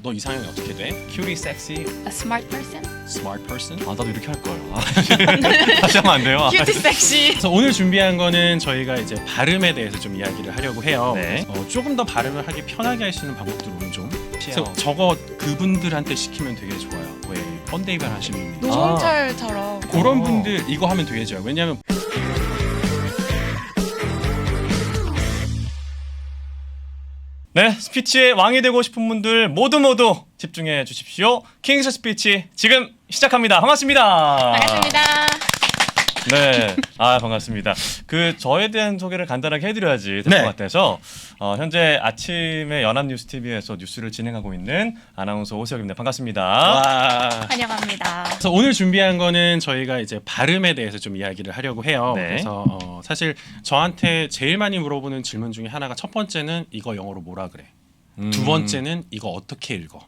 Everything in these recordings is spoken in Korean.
너 이상형이 어떻게 돼? 큐리 섹시 A smart person? Smart person? 아 나도 이렇게 할 걸. 아, 다시 하면 안 돼요. 아, Cute sexy. 그래서 오늘 준비한 거는 저희가 이제 발음에 대해서 좀 이야기를 하려고 해요. 네. 어, 조금 더 발음을 하기 편하게 할 수 있는 방법들 오늘 좀. 그래서. 저거 그분들한테 시키면 되게 좋아요. 왜 펀데이발 하시는 분들. 노홍철처럼. 그런 어. 분들 이거 하면 되게 좋아요. 왜냐하면 네, 스피치의 왕이 되고 싶은 분들 모두 모두 집중해 주십시오. 킹스 스피치 지금 시작합니다. 반갑습니다. 반갑습니다. 네, 아 반갑습니다. 그 저에 대한 소개를 간단하게 해드려야지 될것 네. 같아서 어, 현재 아침에 연합뉴스 TV에서 뉴스를 진행하고 있는 아나운서 오세혁입니다. 반갑습니다. 와. 환영합니다. 그래서 오늘 준비한 거는 저희가 이제 발음에 대해서 좀 이야기를 하려고 해요. 네. 그래서 어, 사실 저한테 제일 많이 물어보는 질문 중에 하나가 첫 번째는 이거 영어로 뭐라 그래. 음. 두 번째는 이거 어떻게 읽어.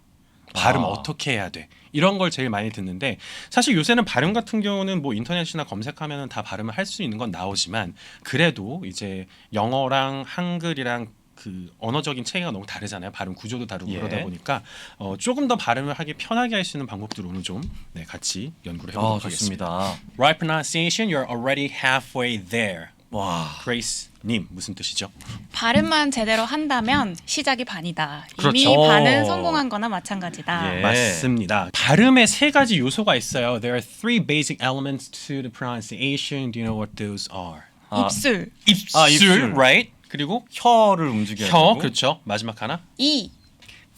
발음 아. 어떻게 해야 돼. 이런 걸 제일 많이 듣는데 사실 요새는 발음 같은 경우는 뭐 인터넷이나 검색하면 다 발음을 할 수 있는 건 나오지만 그래도 이제 영어랑 한글이랑 그 언어적인 체계가 너무 다르잖아요. 발음 구조도 다르고 예. 그러다 보니까 어, 조금 더 발음을 하기 편하게 할 수 있는 방법들 오늘 좀 네, 같이 연구를 아, 해보도록 하겠습니다. 좋습니다. Right pronunciation, you're already halfway there. 와, Grace 님 무슨 뜻이죠? 발음만 제대로 한다면 시작이 반이다. 이미 그렇죠. 반은 성공한 거나 마찬가지다. 예. 맞습니다. 발음에 세 가지 요소가 있어요. There are three basic elements to the pronunciation. Do you know what those are? 아, 입술. 입술, 아, 입술. right? 그리고 혀를 움직여야 혀, 되고. 그렇죠. 마지막 하나. 이.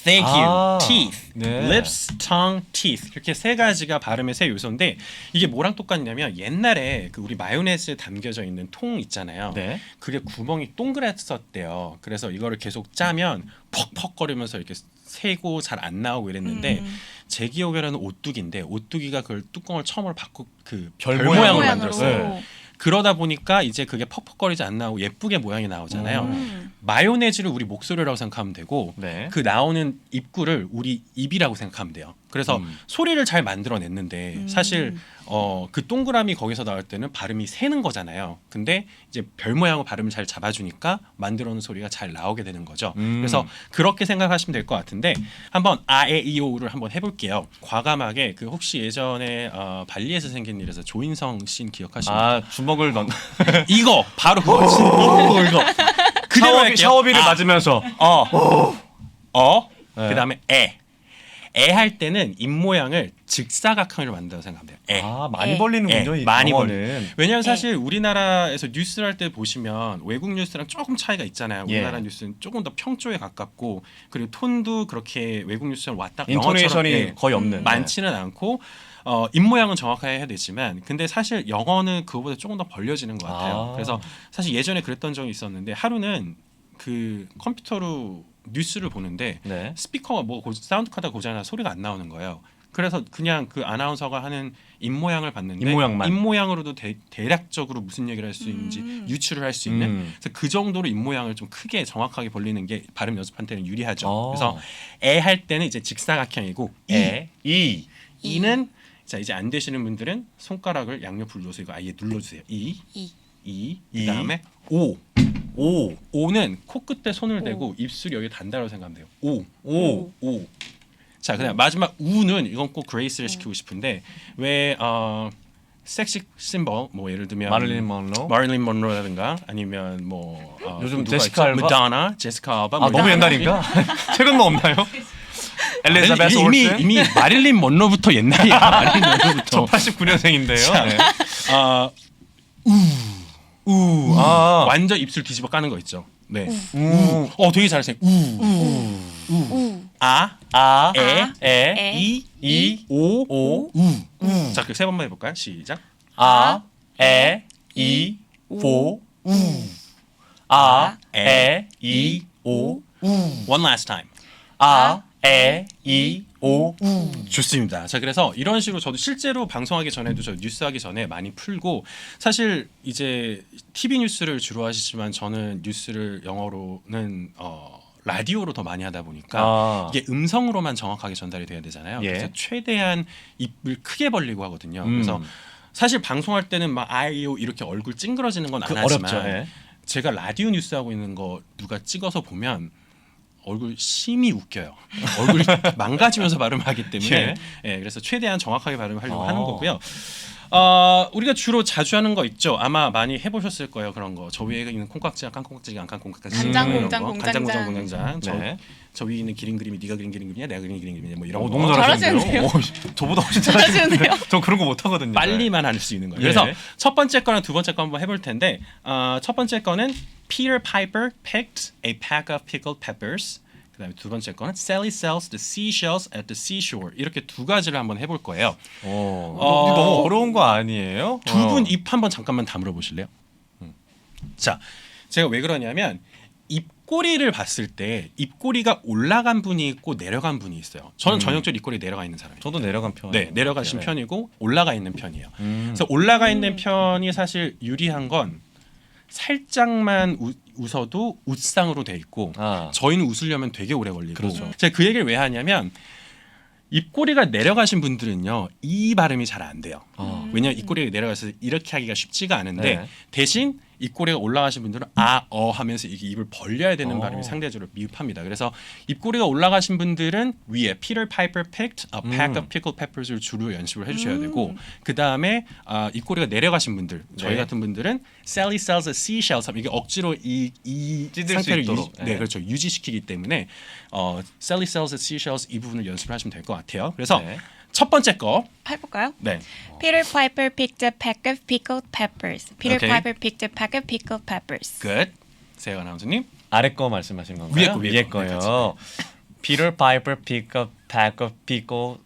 Thank you. 아, teeth, 네. lips, tongue, teeth 이렇게 세 가지가 발음의 세 요소인데 이게 뭐랑 똑같냐면 옛날에 그 우리 마요네즈에 담겨져 있는 통 있잖아요. 네. 그게 구멍이 동그랬었대요. 그래서 이거를 계속 짜면 퍽퍽거리면서 이렇게 새고 잘 안 나오고 이랬는데 음. 제 기억에는 오뚜기인데 오뚜기가 그걸 뚜껑을 처음으로 바꾸 그별 별 모양으로 모양으로. 만들었어요. 그러다 보니까 이제 그게 퍽퍽거리지 안 나오고 예쁘게 모양이 나오잖아요. 음. 마요네즈를 우리 목소리라고 생각하면 되고 네. 그 나오는 입구를 우리 입이라고 생각하면 돼요. 그래서 음. 소리를 잘 만들어냈는데 음. 사실 어, 그 동그라미 거기서 나올 때는 발음이 새는 거잖아요. 근데 이제 별 모양으로 발음을 잘 잡아주니까 만들어놓은 소리가 잘 나오게 되는 거죠. 음. 그래서 그렇게 생각하시면 될 것 같은데 한번 아에이오를 한번 해볼게요. 과감하게 그 혹시 예전에 어, 발리에서 생긴 일에서 조인성 씬 기억하시나요? 아 주먹을 넣. 이거 바로 그거. 이거 그대로 샤워비, 할게요. 샤워비를 아. 맞으면서. 어. 어. 네. 그다음에 에. 에할 때는 입 모양을 직사각형으로 만들어 생각하면 돼요. 에. 아 많이 에. 벌리는군요. 에, 이 많이 영어는. 왜냐하면 사실 우리나라에서 뉴스를 할 때 보시면 외국 뉴스랑 조금 차이가 있잖아요. 예. 우리나라 뉴스는 조금 더 평조에 가깝고 그리고 톤도 그렇게 외국 뉴스처럼 왔다 인토네이션이 영어처럼, 예, 거의 없는. 음. 많지는 않고 어, 입 모양은 정확하게 해야 되지만 근데 사실 영어는 그거보다 조금 더 벌려지는 것 같아요. 아. 그래서 사실 예전에 그랬던 적이 있었는데 하루는 그 컴퓨터로 뉴스를 보는데 네. 스피커가 뭐 고- 사운드 카드 고장나 소리가 안 나오는 거예요. 그래서 그냥 그 아나운서가 하는 입 모양을 봤는데 입 모양만. 입 모양으로도 대, 대략적으로 무슨 얘기를 할 수 있는지 음. 유추를 할 수 있는 음. 그래서 그 정도로 입 모양을 좀 크게 정확하게 벌리는 게 발음 연습한테는 유리하죠. 어. 그래서 에 할 때는 이제 직사각형이고 이 에, 이. 이는 자 이제 안 되시는 분들은 손가락을 양옆으로 눌러서 이거 아예 눌러주세요. 이, 이. 이, 이. 그다음에 오. 오. 오는 코끝에 손을 오. 대고 입술 여기 단다라고 생각하면 돼요. 오, 오. 오. 자, 그다음 마지막 우는 이건 꼭 그레이스를 시키고 싶은데 왜 어, 섹시 심벌 뭐 예를 들면 마릴린 먼로. 마릴린 먼로라든가 아니면 뭐 어, 요즘 누가 제시카 있죠? 알바? 마다나, 제시카 알바 아 뭐 너무 이런 옛날인가? 최근 뭐 없나요? 엘리자베스 이미 올슨. 이미 마릴린 먼로부터 옛날이야. 마릴린 저 먼로부터. 89년생인데요. 자, 네. 아, 우. 아. 완전 입술 뒤집어 까는 거 있죠. 네. 우. 어, 되게 잘했어요. 우, 우. 아, 아. 에, 에. 에. 이, 이. 오, 오. 우. 자, 그세 번만 해볼까요? 시작. 아. 에. 이. 오. 우. 아. 에. 이. 오. One last time. 아. 에. 이. 오. 좋습니다. 자, 그래서 이런 식으로 저도 실제로 방송하기 전에도 저 뉴스 하기 전에 많이 풀고 사실 이제 TV 뉴스를 주로 하시지만 저는 뉴스를 영어로는 어 라디오로 더 많이 하다 보니까 아. 이게 음성으로만 정확하게 전달이 돼야 되잖아요. 예. 그래서 최대한 입을 크게 벌리고 하거든요. 음. 그래서 사실 방송할 때는 막 아이오 이렇게 얼굴 찡그러지는 건안그 하지만 어렵죠. 예. 제가 라디오 뉴스 하고 있는 거 누가 찍어서 보면 얼굴 심이 웃겨요. 얼굴이 망가지면서 발음하기 때문에 예. 예, 그래서 최대한 정확하게 발음하려고 어. 하는 거고요. 어, 우리가 주로 자주 하는 거 있죠. 아마 많이 해보셨을 거예요. 그런 거. 저 위에 있는 안 깐콩깍지. 간장, 이런 공장, 거. 간장, 공장, 공장장. 저, 네. 저 위에 있는 기린 그림이 네가 그린 기린 그림이야, 내가 그린 기린 그림이야, 뭐 이런 어, 거. 너무 잘하시는데요. 잘하시는데요? 오, 저보다 훨씬 잘하시는데요? 저 그런 거 못 하거든요. 빨리만 할 수 있는 거예요. 예. 그래서 첫 번째 거랑 두 번째 거 한번 해볼 텐데 어, 첫 번째 거는 Peter Piper picked a pack of pickled peppers. 그다음에 두 번째 거는 Sally sells the seashells at the seashore. 이렇게 두 가지를 한번 해볼 거예요. 어, 어. 너무 어려운 거 아니에요? 두 분 입 한번 잠깐만 다물어 보실래요? 음. 자, 제가 왜 그러냐면 입꼬리를 봤을 때 입꼬리가 올라간 분이 있고 내려간 분이 있어요. 저는 음. 전형적으로 입꼬리 내려가 있는 사람이에요. 저도 내려간 편. 네, 내려가신 편이고 올라가 있는 편이에요. 음. 그래서 올라가 있는 편이 사실 유리한 건 살짝만 우- 웃어도 웃상으로 돼 있고 아. 저희는 웃으려면 되게 오래 걸리고 그렇죠. 제가 그 얘기를 왜 하냐면 입꼬리가 내려가신 분들은요 이 발음이 잘 안 돼요. 아. 왜냐면 입꼬리가 내려가서 이렇게 하기가 쉽지가 않은데 네. 대신 입꼬리가 올라가신 분들은 아 어 하면서 이게 입을 벌려야 되는 어. 발음이 상대적으로 미흡합니다. 그래서 입꼬리가 올라가신 분들은 위에 Peter Piper picked a pack 음. of pickled peppers를 주로 연습을 해주셔야 음. 되고 그 다음에 아, 입꼬리가 내려가신 분들 저희 네. 같은 분들은 Sally sells a seashells 하면 이게 억지로 이, 이 찢을 수 상태를 있도록. 유지, 네. 네. 그렇죠 유지시키기 때문에 어, Sally sells a seashells 이 부분을 연습을 하시면 될 것 같아요. 그래서 네. 첫 번째 거 해볼까요? 네. Peter Piper picked a pack of pickled peppers. Peter Okay. Piper picked a pack of pickled peppers. 끝. 세영 아나운서님. 아래 거 말씀하신 건가요? 위에 거, 위에 위에 거. 네, 거요. Peter Piper pick a pack of pickled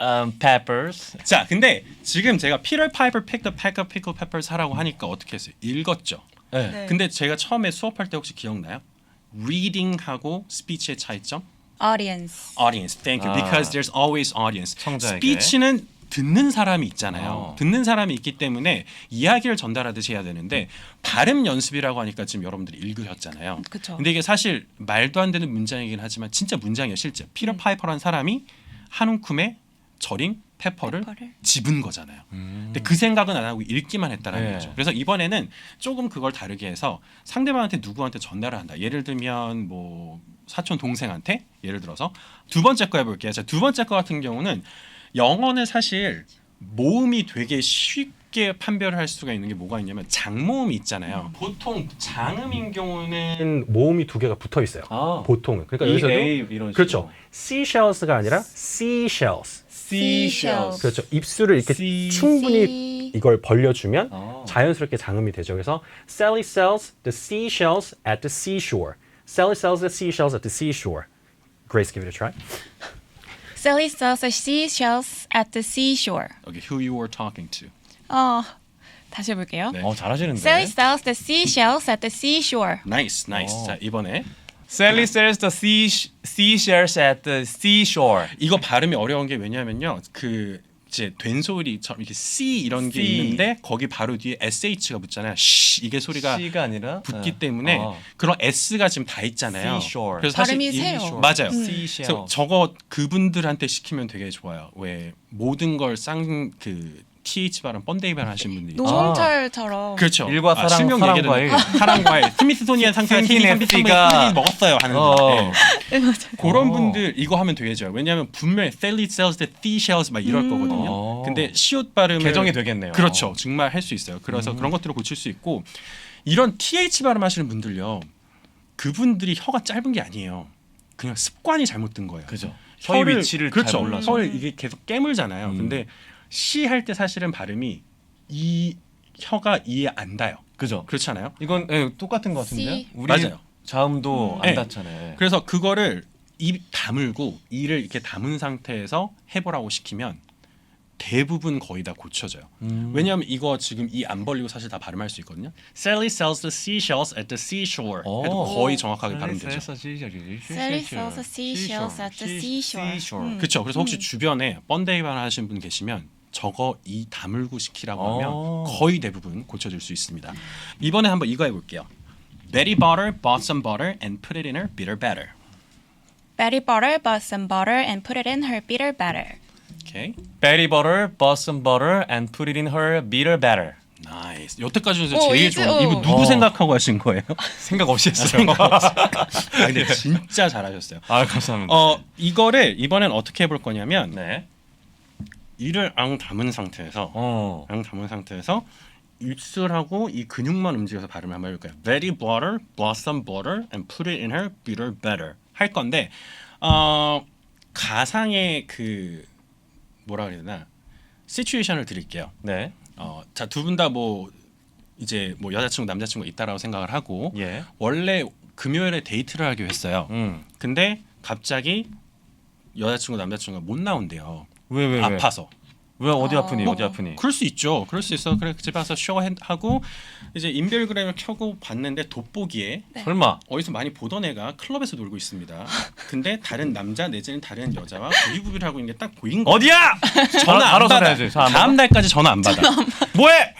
um, peppers. 자, 근데 지금 제가 Peter Piper picked a pack of pickled peppers 하라고 하니까 어떻게 했어요? 읽었죠. 네. 네. 근데 제가 처음에 수업할 때 혹시 기억나요? reading하고 speech의 차이점? Audience. audience. Thank you. 아. Because there's always audience. 청자에게. speech는 듣는 사람이 있잖아요. 어. 듣는 사람이 있기 때문에 이야기를 전달하듯이 해야 되는데 발음 연습이라고 하니까 지금 여러분들이 읽으셨잖아요. 그쵸. 근데 이게 사실 말도 안 되는 문장이긴 하지만 진짜 문장이에요, 실제. 피터 음. 파이퍼라는 사람이 한 움큼의 절인 페퍼를, 페퍼를. 집은 거잖아요. 음. 근데 그 생각은 안 하고 읽기만 했다라는 네. 거죠. 그래서 이번에는 조금 그걸 다르게 해서 상대방한테 누구한테 전달을 한다. 예를 들면 뭐 사촌 동생한테 예를 들어서 두 번째 거 해볼게요. 자, 두 번째 거 같은 경우는 영어는 사실 모음이 되게 쉽게 판별을 할 수가 있는 게 뭐가 있냐면 장모음이 있잖아요. 보통 장음인 경우는 모음이 두 개가 붙어 있어요. 아. 보통은. 그러니까 여기서도 이런 그렇죠. seashells가 아니라 seashells. Seashells. 그렇죠. 입술을 이렇게 sea- 충분히. 이걸 벌려주면 아. 자연스럽게 장음이 되죠. 그래서 Sally sells the seashells at the seashore. Sally sells the seashells at the seashore. Grace, give it a try. Sally sells the seashells at the seashore. 여기 who you were talking to. 어, 다시 해볼게요. 네. 어 잘하시는데. Sally sells the seashells at the seashore. 나이스, 나이스. 어. 자 이번에 Sally sells the sea seashells at the seashore. 이거 발음이 어려운 게 왜냐면요. 그 이제 된소리처럼 이렇게 C 이런 게 C. 있는데 거기 바로 뒤에 SH가 붙잖아요. 쉬 이게 소리가 C가 아니라 붙기 네. 때문에 아. 그런 S가 지금 다 있잖아요. Seashore. 그래서 사실 발음이 이- 세요. 맞아요. 음. 그래서 저거 그분들한테 시키면 되게 좋아요. 왜 모든 걸 쌍 그 TH 발음 번데이 발음 하시는 분들이 있죠. 노홍철처럼. 그렇죠. 일과 사랑, 실명 사랑 얘기는 과일. 사랑 과일. 스미스소니안 상태가 틴티네스티가 먹었어요 하는 어. 거. 네. 그런 어. 분들 이거 하면 좋아요. 왜냐하면 분명히 Sally sells the seashells 막 이럴 거거든요. 어. 근데 시옷 발음을 개정이 되겠네요. 그렇죠. 정말 할 수 있어요. 그래서 그런 것들을 고칠 수 있고 이런 TH 발음 하시는 분들요. 그분들이 혀가 짧은 게 아니에요. 그냥 습관이 잘못된 거예요. 그죠. 혀의 위치를 그렇죠. 잘 몰라서. 혀를 이게 계속 깨물잖아요. 음. 근데 시 할 때 사실은 발음이 이 혀가 이에 안 닿아요. 그죠. 그렇지 않아요? 이건 예, 똑같은 것 같은데요. 우리 맞아요. 자음도 음. 안 네. 닿잖아요. 그래서 그거를 입 다물고 이를 이렇게 담은 상태에서 해보라고 시키면 대부분 거의 다 고쳐져요. 음. 왜냐하면 이거 지금 이 안 벌리고 사실 다 발음할 수 있거든요. Sally sells the seashells at the seashore. 오. 해도 거의 정확하게 발음되죠. Sally sells the seashells at the seashore. 음. 그렇죠. 그래서 혹시 주변에 번데이 발 하시는 분 계시면 저거 이 다물고 시키라고 하면 어. 거의 대부분 고쳐질 수 있습니다. 이번에 한번 이거 해볼게요. Betty Butter bought some butter and put it in her bitter batter. Betty butter bought some butter and put it in her bitter batter. 오케이. Betty butter, bought some butter and put it in her bitter batter. 나이스. 여태까지 저 어, 제일 이제, 좋은 어. 이거 누구 어. 생각하고 하신 거예요? 생각 없이 했어요. 아, 근데 진짜 잘하셨어요. 아 감사합니다. 어 이거를 이번엔 어떻게 해볼 거냐면 네. 이를 앙 담은 상태에서 어. 앙 담은 상태에서 입술하고 이 근육만 움직여서 발음을 한번 해볼까요? Betty butter, blossom butter, and put it in her bitter better 할 건데 어 가상의 그 뭐라 그래야 되나 시츄에이션을 드릴게요. 네. 어, 자두 분 다 뭐 이제 뭐 여자친구 남자친구 있다라고 생각을 하고 예. 원래 금요일에 데이트를 하기로 했어요. 음. 근데 갑자기 여자친구 남자친구가 못 나온대요. 왜 왜 왜? 아파서. 왜 어디 어. 아프니? 어디 아프니? 그럴 수 있죠. 그럴 수 있어. 그래 집에 와서 쇼하고 이제 인별그램을 켜고 봤는데 돋보기에 네. 설마. 어디서 많이 보던 애가 클럽에서 놀고 있습니다. 근데 다른 남자 내지는 다른 여자와 부비부비를 하고 있는 게 딱 보인 거예요. 어디야? 전화 안 바로 받아. 전화해야지. 전화 안 받아? 다음 날까지 전화 안 받아. 뭐해?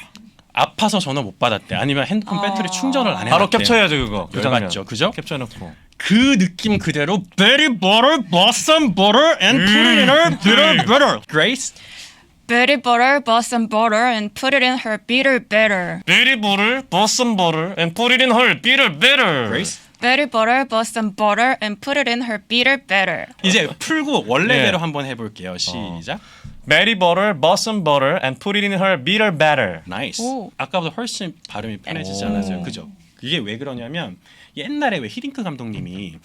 아파서 전화 못 받았대. 아니면 핸드폰 아. 배터리 충전을 안 해. 바로 캡처해야죠 그거. 그 장면. 열받죠. 그죠? 캡처해놓고. 그 느낌 그대로 Betty butter, blossom butter, and put it in her bitter butter. Grace, Betty butter, some butter, and put it in her bitter butter, and put it in her bitter better. Grace. Betty butter, some butter, and put it in her bitter better. 이제 풀고 원래대로 네. 한번 해볼게요. 시작. Betty butter, some butter, and put it in her bitter better. 나이스. 오. 아까보다 훨씬 발음이 편해지지 오. 않았어요. 그죠? 이게 왜 그러냐면 옛날에 왜 히딩크 감독님이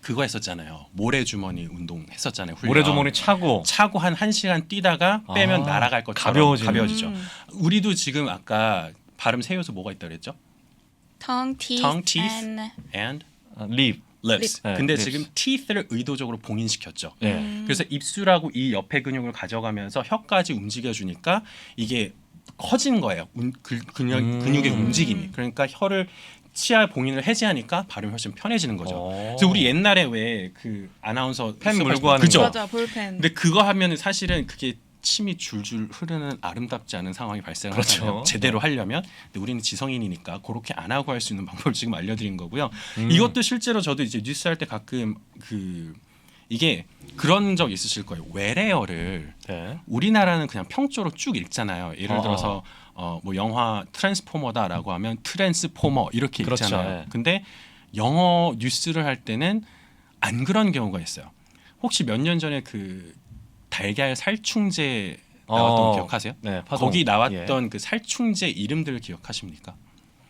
그거 했었잖아요. 모래주머니 운동 했었잖아요. 훈련. 모래주머니 차고. 차고 한 1시간 뛰다가 빼면 아, 날아갈 것처럼 가벼워지는. 가벼워지죠. 우리도 지금 아까 발음 세 요소 뭐가 있다 그랬죠? Tongue, teeth, Tongue, teeth. and and 아, 립. Lips. 네, 근데 lips. 지금 teeth를 의도적으로 봉인시켰죠. 예. 그래서 입술하고 이 옆에 근육을 가져가면서 혀까지 움직여 주니까 이게 커진 거예요. 운- 그- 근육, 음. 근육의 움직임이. 그러니까 혀를 치아 봉인을 해제하니까 발음이 훨씬 편해지는 거죠. 오. 그래서 우리 옛날에 왜 그 아나운서 펜 물고 때- 하는 그죠? 거. 맞아 볼펜. 근데 그거 하면은 사실은 그게 침이 줄줄 흐르는 아름답지 않은 상황이 발생하잖아요. 그렇죠. 제대로 하려면. 근데 우리는 지성인이니까 그렇게 안 하고 할 수 있는 방법을 지금 알려드린 거고요. 음. 이것도 실제로 저도 이제 뉴스 할 때 가끔 그 이게 그런 적 있으실 거예요. 외래어를 네. 우리나라는 그냥 평조로 쭉 읽잖아요. 예를 어, 들어서 어, 뭐 영화 트랜스포머다라고 하면 트랜스포머 이렇게 그렇죠, 읽잖아요. 예. 근데 영어 뉴스를 할 때는 안 그런 경우가 있어요. 혹시 몇 년 전에 그 달걀 살충제 나왔던 어, 거 기억하세요? 네. 파동. 거기 예. 나왔던 그 살충제 이름들 기억하십니까?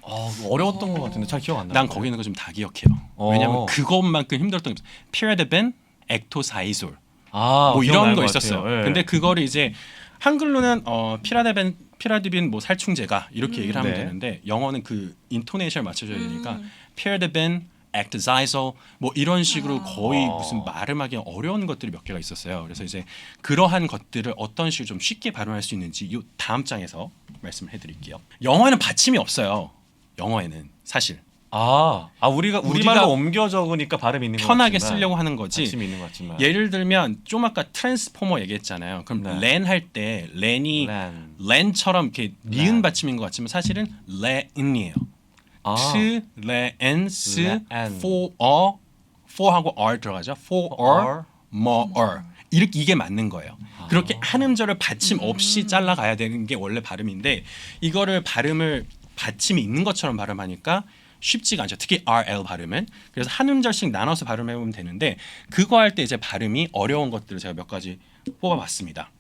아, 어려웠던 것 같은데 잘 기억 안 나. 난 거기 있는 거 좀 다 기억해요. 어. 왜냐면 그것만큼 힘들었던 게 피라데벤, 엑토사이졸 아, 뭐 이런 거것 있었어요. 같아요. 예. 근데 그거를 이제 한글로는 어 피라데벤 피라디빈 뭐 살충제가 이렇게 얘기를 하면 네. 되는데 영어는 그 인토네이션을 맞춰줘야 되니까 음. 피라데벤 엑트자이소 뭐 이런 식으로 거의 아. 무슨 발음하기 어려운 것들이 몇 개가 있었어요. 그래서 이제 그러한 것들을 어떤 식으로 좀 쉽게 발음할 수 있는지 이 다음 장에서 말씀을 해드릴게요. 영어에는 받침이 없어요. 영어에는 사실 아, 아 우리가 우리가 우리말로 옮겨 적으니까 발음 이 있는 것 편하게 같지만 쓰려고 하는 거지. 받침이 있는 것 같지만. 예를 들면 좀 아까 트랜스포머 얘기했잖아요. 그럼 네. 렌할때 렌이 렌. 렌처럼 이렇게 니은 렌. 받침인 것 같지만 사실은 레은이에요. 아. 트, 레엔, 스, 레엔. for, 어, for하고 r 들어가죠. for, or, more, or 이렇게 이게 맞는 거예요. 그렇게 아. 한 음절을 받침 없이 잘라가야 되는 게 원래 발음인데 이거를 발음을 받침이 있는 것처럼 발음하니까 쉽지가 않죠. 특히 RL 발음은. 그래서 한 음절씩 나눠서 발음해 보면 되는데 그거 할 때 이제 발음이 어려운 것들을 제가 몇 가지 뽑아봤습니다.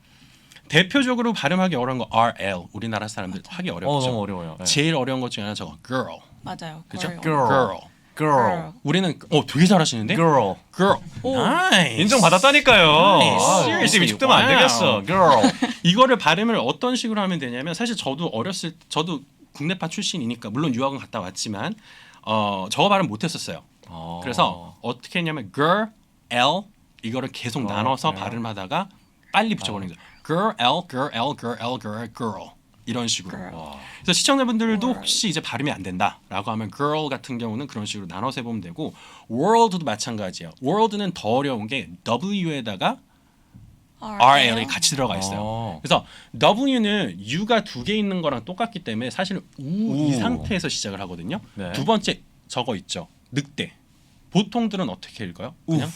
대표적으로 발음하기 어려운 거 RL 우리나라 사람들 하기 어, 어렵죠. 너무 어려워요. 네. 제일 어려운 것 중에 하나 저거 girl. 맞아요. 그죠? girl. girl. girl. girl. 우리는 어 되게 잘하시는데? girl. girl. 오. Nice. 인정받았다니까요. Nice. 아, Seriously. 이제 20대면 안 Wow. 되겠어. girl. 이거를 발음을 어떤 식으로 하면 되냐면 사실 저도 어렸을 저도 국내파 출신이니까 물론 유학은 갔다 왔지만 어 저거 발음 못 했었어요. 어. 그래서 어떻게 했냐면 girl, l 이거를 계속 어, 나눠서 네. 발음하다가 빨리 붙여버리는 거죠. girl, l, girl, l, girl, l, girl, girl 이런 식으로. 그래서 시청자분들도. 혹시 이제 발음이 안 된다라고 하면 girl 같은 경우는 그런 식으로 나눠서 해보면 되고 world도 마찬가지예요. world는 더 어려운 게 w에다가 RL이 같이 들어가 있어요. 어. 그래서 W는 U가 두 개 있는 거랑 똑같기 때문에 사실은 우, 이 우. 상태에서 시작을 하거든요. 네. 두 번째 저거 있죠. 늑대. 보통들은 어떻게 읽어요? 그냥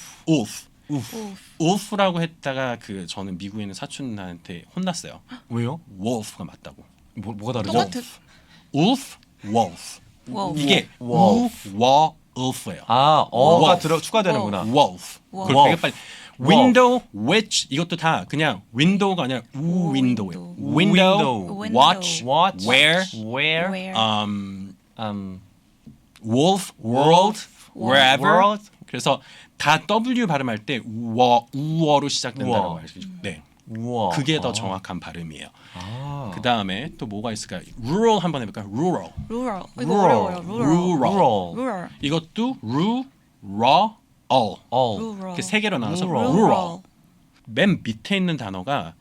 wolf. 오. wolf라고 했다가 그 저는 미국에 있는 사촌한테 혼났어요. 왜요? wolf가 맞다고. 뭐, 뭐가 다르죠? 똑같은 wolf, wolf. wolf. 이게 wolf. 우, 워, wolf예요. 아, 어가 wolf. 들어 추가되는구나. wolf. wolf. 그걸 되게 빨리. window, which 이것도 다 그냥 window가 아니라 우 윈도우예요. window. window, window. watch, What? where, Where? Where? um, Um, wolf, world, wherever. world. 그래서 다 W 발음할 때 우어, 우어로 시작된다고 우어. 말이죠. 네. 우와. 그게 더 아. 정확한 발음이에요. 아. 그 다음에 또 뭐가 있을까요? rural 한번 해볼까요? rural. rural. 이거 rural. 어려워요. rural. rural. rural. 이것도 ru, raw, all. 어. rural. 이렇게 세 개로 나눠서 rural. rural. 맨 밑에 있는 단어가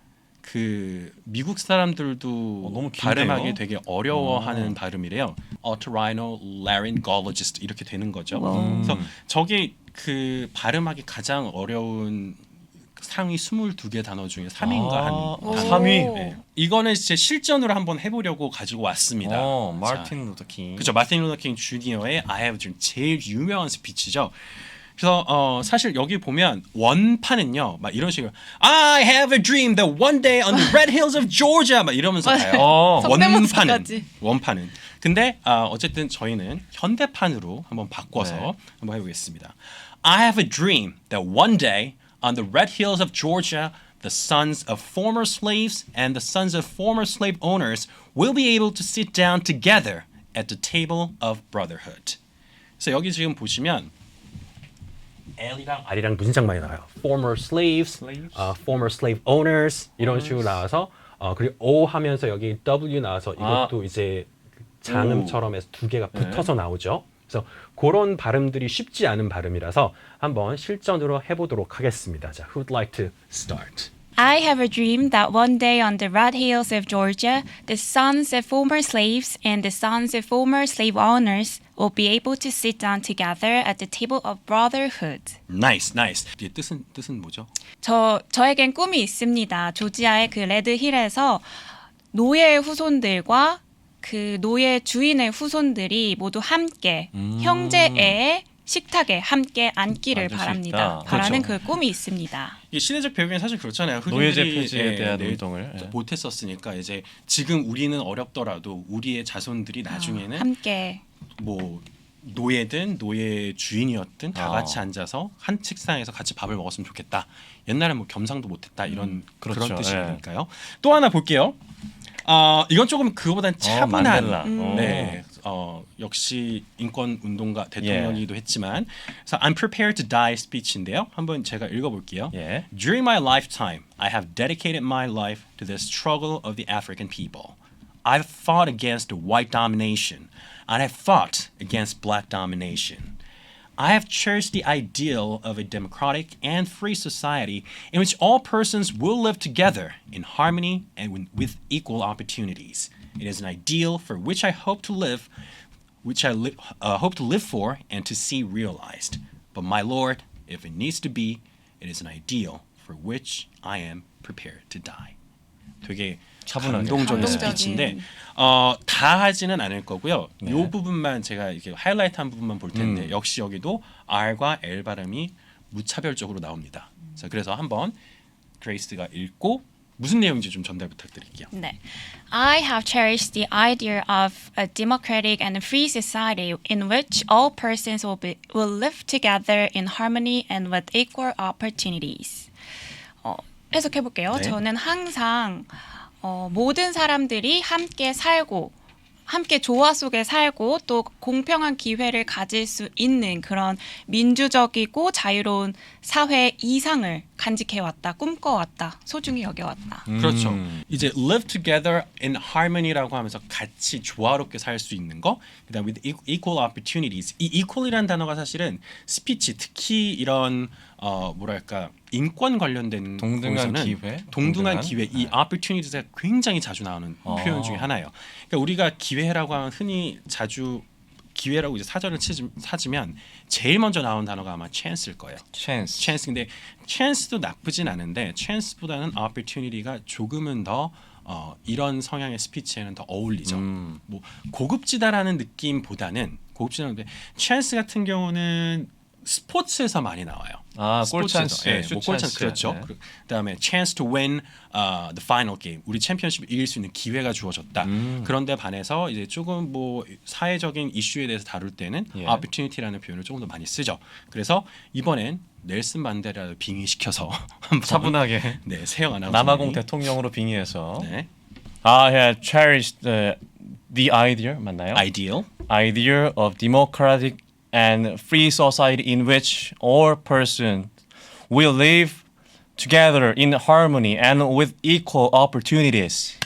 그 미국 사람들도 어, 너무 긴데요? 발음하기 되게 어려워하는 발음이래요. otorhinolaryngologist 이렇게 되는 거죠. 그래서 저게 그 발음하기 가장 어려운 상위 22개 단어 중에 3위인가 아, 한 오. 단어. 3위. 네. 이거는 제 실전으로 한번 해보려고 가지고 왔습니다. 어, 자, 마틴 루터 킹. 그죠 마틴 루더 킹 주니어의 I Have a Dream 제일 유명한 스피치죠. 그래서 어, 사실 여기 보면 원판은요 막 이런 식으로 I have a dream that one day on the red hills of Georgia 막 이러면서 가요. 어. 원판은 성대모사까지. 원판은 근데 아, 어쨌든 저희는 현대판으로 한번 바꿔서 네. 한번 해보겠습니다. I have a dream that one day on the red hills of Georgia the sons of former slaves and the sons of former slave owners will be able to sit down together at the table of brotherhood. 그래서 여기 지금 보시면 L이랑 R이랑 문장 많이 나와요. Former slaves, 어, former slave owners 이런 식으로 나와서 어, 그리고 O 하면서 여기 W 나와서 이것도 이제 장음처럼 해서 두 개가 붙어서 나오죠. 그래서 그런 발음들이 쉽지 않은 발음이라서 한번 실전으로 해보도록 하겠습니다. 자, who'd like to start? I have a dream that one day on the red hills of Georgia, the sons of former slaves and the sons of former slave owners will be able to sit down together at the table of brotherhood. nice, nice. 이게 뜻은 뜻은 뭐죠? 저 저에겐 꿈이 있습니다. 조지아의 그 레드 힐에서 노예 후손들과 그 노예 주인의 후손들이 모두 함께 형제의 식탁에 함께 앉기를 앉을 수 바랍니다. 있다. 바라는 그렇죠. 그 꿈이 있습니다. 이 시대적 배경이 사실 그렇잖아요. 노예제 흑인들이, 폐지에 예, 대한 네, 운동을, 예. 못했었으니까 이제 지금 우리는 어렵더라도 우리의 자손들이 나중에는 함께 뭐 노예든 노예 주인이었든 다 아. 같이 앉아서 한 책상에서 같이 밥을 먹었으면 좋겠다. 옛날에 뭐 겸상도 못했다 이런 그렇죠. 그런 예. 뜻이니까요. 또 하나 볼게요. 아 이건 조금 그거보단 어, 차분한 만델라. 음. 어. 네, 어, 역시 인권 운동가 예. 대통령이기도 했지만, 그래서 I'm prepared to die 스피치인데요. 한번 제가 읽어볼게요. 예. During my lifetime, I have dedicated my life to the struggle of the African people. I've fought against white domination, and I've fought against black domination. I have cherished the ideal of a democratic and free society in which all persons will live together in harmony and with- with equal opportunities. It is an ideal for which I hope to live, which I li- uh, hope to live for and to see realized. But my Lord, if it needs to be, it is an ideal for which I am prepared to die. 되게 차분하게. 감동적인 감동적인. 스피치인데 어, 다 하지는 않을 거고요. 요 부분만 제가 이렇게 하이라이트한 부분만 볼 텐데 역시 여기도 R과 L 발음이 무차별적으로 나옵니다. 자, 그래서 한번 그레이스가 읽고 무슨 내용인지 좀 전달 부탁드릴게요. 네. I have cherished the idea of a democratic and free society in which all persons will, be, will live together in harmony and with equal opportunities. 어, 해석해 볼게요. 네. 저는 항상 어, 모든 사람들이 함께 살고 함께 조화 속에 살고 또 공평한 기회를 가질 수 있는 그런 민주적이고 자유로운 사회 이상을 간직해 왔다, 꿈꿔 왔다, 소중히 여겨 왔다. 그렇죠. 음. 이제 live together in harmony라고 하면서 같이 조화롭게 살 수 있는 거. 그다음 with equal opportunities. 이 equal이라는 단어가 사실은 스피치 특히 이런 어 뭐랄까 인권 관련된 동등한 기회? 동등한 동등한? 기회 이 네. opportunities가 굉장히 자주 나오는 어. 표현 중에 하나예요. 그러니까 우리가 기회라고 하면 흔히 자주 기회라고 이제 사전을 치지, 찾으면 제일 먼저 나온 단어가 아마 chance일 거예요. chance. chance 근데 chance도 나쁘진 않은데 chance보다는 opportunity가 조금은 더 어, 이런 성향의 스피치에는 더 어울리죠. 음. 뭐 고급지다라는 느낌보다는 고급지다는데 chance 같은 경우는 스포츠에서 많이 나와요. 아, 골 스포츠에서. 찬스, 예, 슛뭐 골찬스 찬스. 그렇죠. 네. 그- 그다음에 chance to win uh, the final game. 우리 챔피언십 이길 수 있는 기회가 주어졌다. 음. 그런데 반해서 이제 조금 뭐 사회적인 이슈에 대해서 다룰 때는 예. opportunity라는 표현을 조금 더 많이 쓰죠. 그래서 이번엔 넬슨 만데라를 빙의시켜서 한번 차분하게 네, 세영 아나운서 남아공 대통령으로 빙의해서 네. I have cherished the, the idea 맞나요? ideal idea of democratic and free society in which all persons will live together in harmony and with equal opportunities.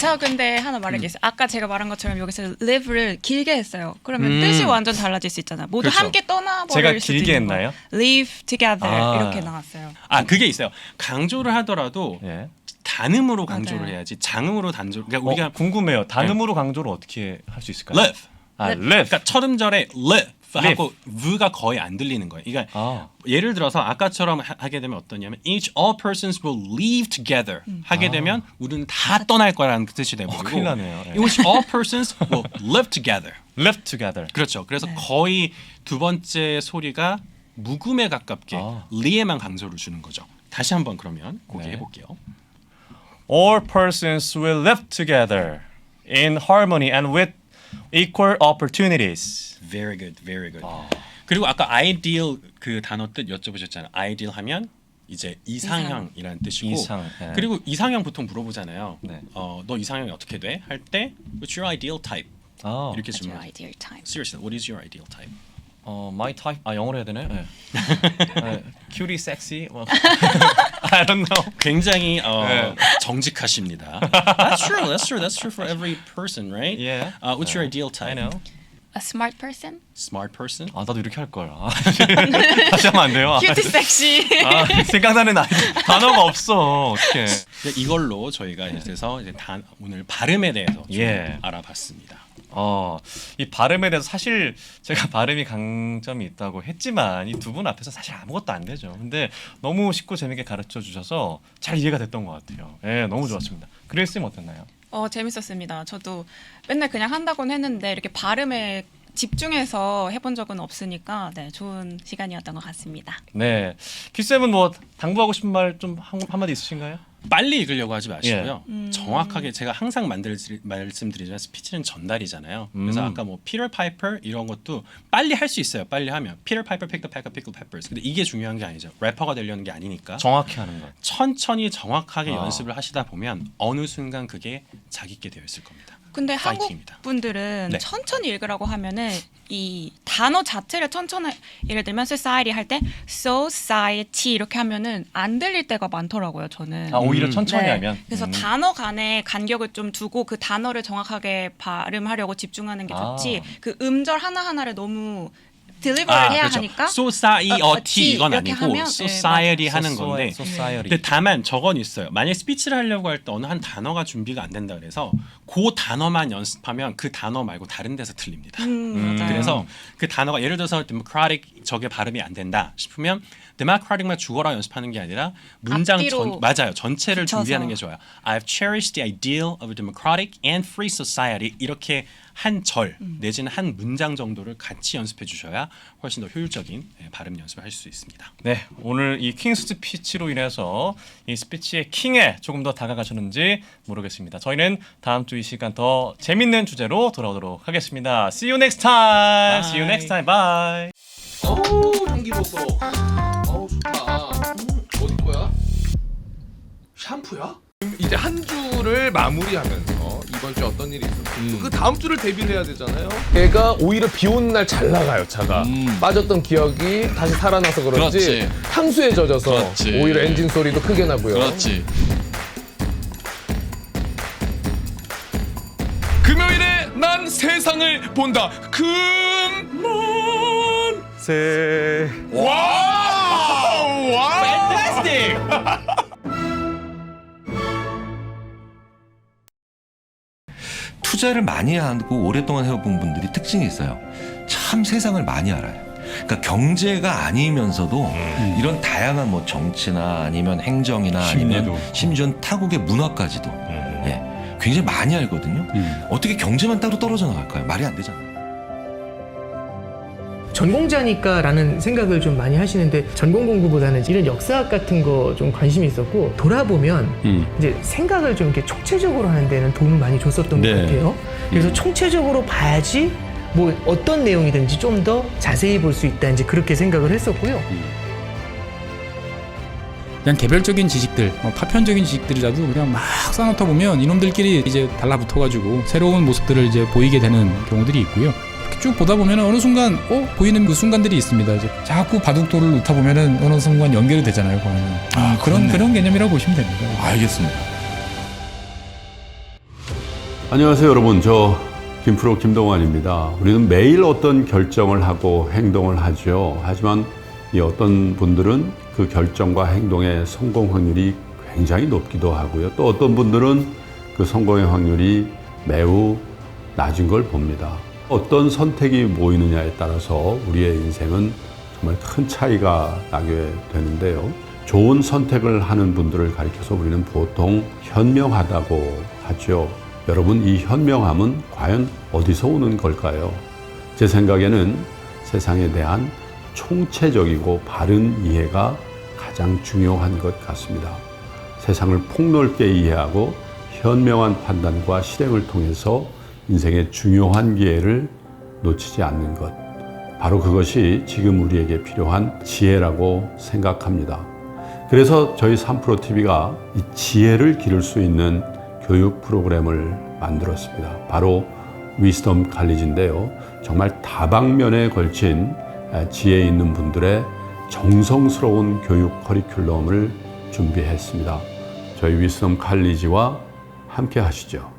저 근데 하나 있어요. 아까 제가 말한 것처럼 여기서 live를 길게 했어요. 그러면 음. 뜻이 완전 달라질 수 있잖아. 모두 그렇죠. 함께 떠나버릴 제가 수도 길게 있는 거. 했나요? live together 아. 이렇게 나왔어요. 아 그게 있어요. 강조를 하더라도 예. 단음으로 강조를 맞아요. 해야지 장음으로 단조. 그러니까 어, 우리가 궁금해요. 단음으로 강조를 어떻게 할 수 있을까요? live. 아, live. live. 그러니까 첫 음절에 live 하고 v가 거의 안 들리는 거예요. 그러니까 아. 예를 들어서 아까처럼 하- 하게 되면 어떠냐면 each all persons will leave together 하게 되면 우리는 다 떠날 거라는 뜻이 되고 어, 큰일 나네요. 예. each all persons will live together. live together. 그렇죠. 그래서 거의 두 번째 소리가 묵음에 가깝게 아. 리에만 강조를 주는 거죠. 다시 한번 그러면 고개 네. 해볼게요. All persons will live together in harmony and with equal opportunities. Very good, very good. 아. 그리고 아까 ideal 그 단어 뜻 여쭤보셨잖아요. ideal 하면 이제 이상형이라는 뜻이고 이상, 네. 그리고 이상형 보통 물어보잖아요. 네. 어, 너 이상형이 어떻게 돼? 할 때 What's your ideal type? 아. 이렇게 your 질문. ideal time. Seriously, what is your ideal type? 어, my type. 아, 영어로 해야 되나요? 네. 네. cutie, sexy. 뭐. I don't know. 굉장히 어, 네. 정직하십니다. That's true. That's true. That's true for every person, right? Yeah. Uh, what's your ideal type? I know. A smart person? Smart person. 아, 나도 이렇게 할 걸. 아, 다시 하면 안 돼요. 아, Cute, sexy. 아, 생각나는 아이 단어가 없어. 어떻게? 이걸로 저희가 그래서 이제 단, 오늘 발음에 대해서 좀 예. 알아봤습니다. 어, 이 발음에 대해서 사실 제가 발음이 강점이 있다고 했지만 이 두 분 앞에서 사실 아무것도 안 되죠. 근데 너무 쉽고 재밌게 가르쳐 주셔서 잘 이해가 됐던 것 같아요. 예, 너무 좋았습니다. 그레이스 님 어땠나요? 어 재밌었습니다. 저도 맨날 그냥 한다고는 했는데 이렇게 발음에 집중해서 해본 적은 없으니까 네 좋은 시간이었던 것 같습니다. 네, 키쌤은 뭐 당부하고 싶은 말 좀 한마디 있으신가요? 빨리 읽으려고 하지 마시고요. 예. 음. 정확하게 제가 항상 만들 말씀드리지만 스피치는 전달이잖아요. 그래서 음. 아까 뭐 피터 파이퍼 이런 것도 빨리 할 수 있어요. 빨리 하면 피터 파이퍼 픽더 패커 피클 페퍼스. 근데 이게 중요한 게 아니죠. 래퍼가 되려는 게 아니니까. 정확히 하는 것. 천천히 정확하게 아. 연습을 하시다 보면 어느 순간 그게 자기게 되어 있을 겁니다. 근데 한국 파이팅입니다. 분들은 네. 천천히 읽으라고 하면은 이 단어 자체를 천천히 예를 들면 society 할 때 society 이렇게 하면은 안 들릴 때가 많더라고요. 저는. 아, 오히려 음. 천천히 네. 하면. 그래서 음. 단어 간의 간격을 좀 두고 그 단어를 정확하게 발음하려고 집중하는 게 아. 좋지. 그 음절 하나 하나를 너무 딜리버를 아, 해야 그렇죠. 하니까. society 어, 어, 티 이건 이렇게 아니고 하면, 네, society 하는 건데 society. 근데 다만 저건 있어요. 만약 스피치를 하려고 할 때 어느 한 단어가 준비가 안 된다 그래서 그 단어만 연습하면 그 단어 말고 다른 데서 틀립니다. 음, 맞아요. 그래서 그 단어가 예를 들어서 democratic 저게 발음이 안 된다 싶으면 democratic만 죽어라 연습하는 게 아니라 문장 앞뒤로 전 맞아요 전체를 붙여서. 준비하는 게 좋아요. I've cherished the ideal of a democratic and free society 이렇게 한절 음. 내지는 한 문장 정도를 같이 연습해 주셔야 훨씬 더 효율적인 예, 발음 연습을 할 수 있습니다. 네, 오늘 이 킹 스피치로 인해서 이 스피치의 킹에 조금 더 다가가셨는지 모르겠습니다. 저희는 다음 주 이 시간 더 재밌는 주제로 돌아오도록 하겠습니다. See you next time. See you Bye. next time. Bye. 어우 향기 보소. 음, 거야? 샴푸야? 이제 한 주를 마무리하면서 이번 주 어떤 일이 있었고 그 다음 주를 대비를 해야 되잖아요. 걔가 오히려 비 오는 날 잘 나가요 차가 빠졌던 기억이 다시 살아나서 그런지 그렇지. 향수에 젖어서 그렇지. 오히려 엔진 소리도 크게 나고요 그렇지. 금요일에 난 세상을 본다. 금만 새 와우 와우. 투자를 많이 하고 오랫동안 해본 분들이 특징이 있어요. 참 세상을 많이 알아요. 그러니까 경제가 아니면서도 이런 다양한 뭐 정치나 아니면 행정이나 아니면 심지어 타국의 문화까지도 예, 굉장히 많이 알거든요. 어떻게 경제만 따로 떨어져 나갈까요? 말이 안 되잖아요. 전공자니까라는 생각을 좀 많이 하시는데 전공 공부보다는 이런 역사학 같은 거 좀 관심이 있었고 돌아보면 음. 이제 생각을 좀 이렇게 총체적으로 하는 데는 도움을 많이 줬었던 네. 것 같아요. 그래서 총체적으로 봐야지 뭐 어떤 내용이든지 좀 더 자세히 볼 수 있다 이제 그렇게 생각을 했었고요. 그냥 개별적인 지식들, 어, 파편적인 지식들이라도 그냥 막 쌓아놓다 보면 이놈들끼리 이제 달라붙어가지고 새로운 모습들을 이제 보이게 되는 경우들이 있고요. 쭉 보다 보면 어느 순간 어 보이는 그 순간들이 있습니다. 이제 자꾸 바둑돌을 놓다 보면은 어느 순간 연결이 되잖아요. 거기는. 아, 그런 그렇네. 그런 개념이라고 보시면 됩니다. 알겠습니다. 안녕하세요, 여러분. 저 김프로 김동완입니다. 우리는 매일 어떤 결정을 하고 행동을 하죠. 하지만 이 어떤 분들은 그 결정과 행동의 성공 확률이 굉장히 높기도 하고요. 또 어떤 분들은 그 성공의 확률이 매우 낮은 걸 봅니다. 어떤 선택이 모이느냐에 따라서 우리의 인생은 정말 큰 차이가 나게 되는데요. 좋은 선택을 하는 분들을 가리켜서 우리는 보통 현명하다고 하죠. 여러분, 이 현명함은 과연 어디서 오는 걸까요? 제 생각에는 세상에 대한 총체적이고 바른 이해가 가장 중요한 것 같습니다. 세상을 폭넓게 이해하고 현명한 판단과 실행을 통해서 인생의 중요한 기회를 놓치지 않는 것. 바로 그것이 지금 우리에게 필요한 지혜라고 생각합니다. 그래서 저희 3프로 TV가 이 지혜를 기를 수 있는 교육 프로그램을 만들었습니다. 바로 위스덤 칼리지인데요. 정말 다방면에 걸친 지혜 있는 분들의 정성스러운 교육 커리큘럼을 준비했습니다. 저희 위스덤 칼리지와 함께 하시죠.